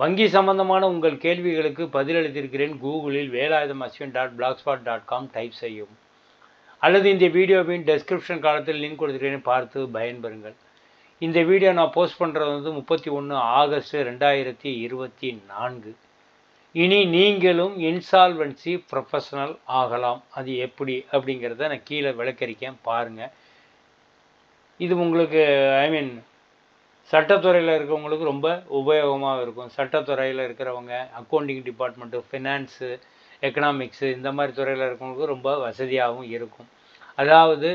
வங்கி சம்பந்தமான உங்கள் கேள்விகளுக்கு பதிலளித்திருக்கிறேன். கூகுளில் Velayudham Ashwin dot blog spot dot com type செய்யும் அல்லது இந்த வீடியோவின் டெஸ்கிரிப்ஷன் காலத்தில் லிங்க் கொடுத்துருக்கிறேன். பார்த்து பயன்பெறுங்கள். இந்த வீடியோ நான் போஸ்ட் பண்ணுறது வந்து முப்பத்தி ஒன்று ஆகஸ்ட் ரெண்டாயிரத்தி இருபத்தி நான்கு. இனி நீங்களும் இன்சால்வன்சி ப்ரொஃபஷனல் ஆகலாம். அது எப்படி அப்படிங்கிறத நான் கீழே விளக்கரிக்கேன். பாருங்கள் இது உங்களுக்கு ஐ மீன் சட்டத்துறையில் இருக்கிறவங்களுக்கு ரொம்ப உபயோகமாக இருக்கும். சட்டத்துறையில் இருக்கிறவங்க அக்கௌண்டிங் டிபார்ட்மெண்ட்டு ஃபினான்ஸு எக்கனாமிக்ஸு இந்த மாதிரி துறையில் இருக்கிறவங்களுக்கு ரொம்ப வசதியாகவும் இருக்கும். அதாவது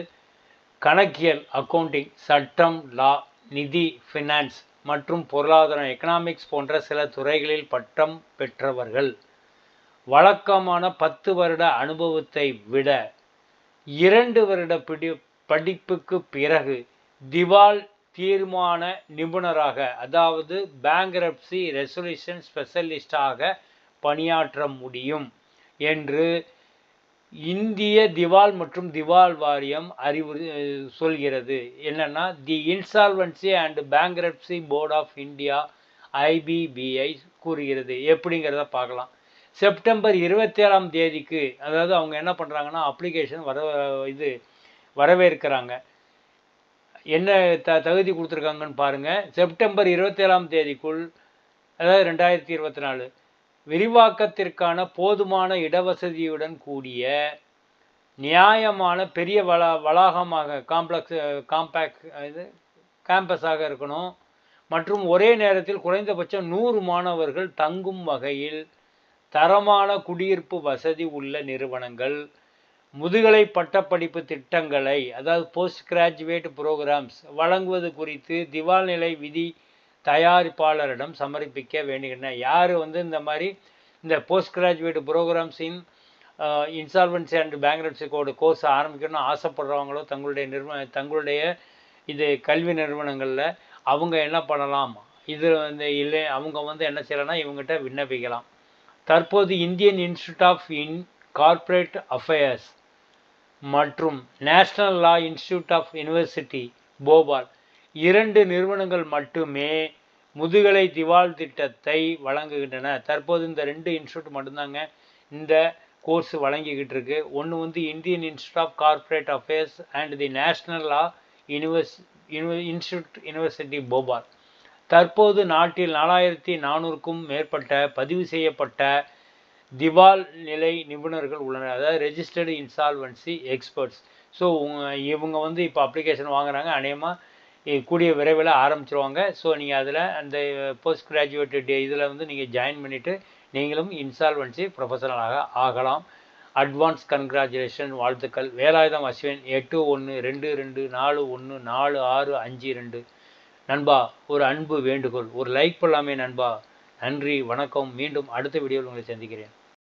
கணக்கியல் அக்கௌண்டிங் சட்டம் லா நிதி ஃபினான்ஸ் மற்றும் பொருளாதாரம் எக்கனாமிக்ஸ் போன்ற சில துறைகளில் பட்டம் பெற்றவர்கள். வழக்கமான பத்து வருட அனுபவத்தை விட இரண்டு வருட பிடி படிப்புக்கு பிறகு திவால் தீர்மான நிபுணராக அதாவது பேங்க்ரப்சி ரெசல்யூஷன் ஸ்பெஷலிஸ்டாக பணியாற்ற முடியும் என்று இந்திய திவால் மற்றும் திவால் வாரியம் அறிவுறு சொல்கிறது. என்னன்னா the insolvency and bankruptcy board of India IBBI கூறுகிறது. எப்படிங்கிறத பார்க்கலாம். செப்டம்பர் இருபத்தேழாம் தேதிக்கு அதாவது அவங்க என்ன பண்ணுறாங்கன்னா அப்ளிகேஷன் வர இது வரவேற்கிறாங்க. என்ன த தகுதி கொடுத்துருக்காங்கன்னு பாருங்கள் செப்டம்பர் இருபத்தேழாம் தேதிக்குள் அதாவது ரெண்டாயிரத்தி இருபத்தி நாலு விரிவாக்கத்திற்கான போதுமான இடவசதியுடன் கூடிய நியாயமான பெரிய வளா வளாகமாக காம்ப்ளெக்ஸ் காம்பேக்ட் இது கேம்பஸாக இருக்கணும். மற்றும் ஒரே நேரத்தில் குறைந்தபட்சம் நூறு மாணவர்கள் தங்கும் வகையில் தரமான குடியிருப்பு வசதி உள்ள நிறுவனங்கள். முதுகலை பட்டப்படிப்பு திட்டங்களை அதாவது போஸ்ட் கிராஜுவேட் ப்ரோக்ராம்ஸ் வழங்குவது குறித்து திவால் நிலை விதி தயாரிப்பாளரிடம் சமர்ப்பிக்க வேண்டுகின்றன. யார் வந்து இந்த மாதிரி இந்த post graduate ப்ரோக்ராம்ஸின் insolvency and bankruptcy code course ஆரம்பிக்கணும்னு ஆசைப்படுறவங்களோ தங்களுடைய நிறுவன தங்களுடைய இது கல்வி நிறுவனங்களில் அவங்க என்ன பண்ணலாம்? இது வந்து இல்லை அவங்க வந்து என்ன செய்யலாம்னா இவங்ககிட்ட விண்ணப்பிக்கலாம். தற்போது Indian institute of in corporate affairs மற்றும் national law institute of university Bhopal இரண்டு நிறுவனங்கள் மட்டுமே முதுகலை திவால் திட்டத்தை வழங்குகின்றன. தற்போது இந்த ரெண்டு இன்ஸ்டியூட் மட்டும்தாங்க இந்த கோர்ஸ் வழங்கிக்கிட்டு இருக்கு. ஒன்று வந்து Indian institute of corporate affairs and the national law universe institute university Bhopal தற்போது நாட்டில் நாலாயிரத்தி நானூறுக்கும் மேற்பட்ட பதிவு செய்யப்பட்ட திவால் நிலை நிபுணர்கள் உள்ளனர். அதாவது ரெஜிஸ்டர்டு இன்சால்வன்சி எக்ஸ்பர்ட்ஸ் ஸோ இவங்க வந்து இப்போ அப்ளிகேஷன் வாங்குறாங்க அநேகமாக கூடிய விரைவில் ஆரம்பிச்சிருவாங்க. ஸோ நீங்கள் அதில் அந்த போஸ்ட் கிராஜுவேட் இதில் வந்து நீங்கள் ஜாயின் பண்ணிவிட்டு நீங்களும் இன்சால்வன்சி ப்ரொஃபஷனலாக ஆகலாம். அட்வான்ஸ் கன்க்ராச்சுலேஷன் வாழ்த்துக்கள். வேலாயுதம் அஸ்வின் எட்டு ஒன்று ரெண்டு ரெண்டு நாலு ஒன்று நாலு ஆறு அஞ்சு ரெண்டு. நண்பா ஒரு அன்பு வேண்டுகோள். ஒரு லைக் பண்ணலாமே நண்பா. நன்றி வணக்கம். மீண்டும் அடுத்த வீடியோவில் உங்களை சந்திக்கிறேன்.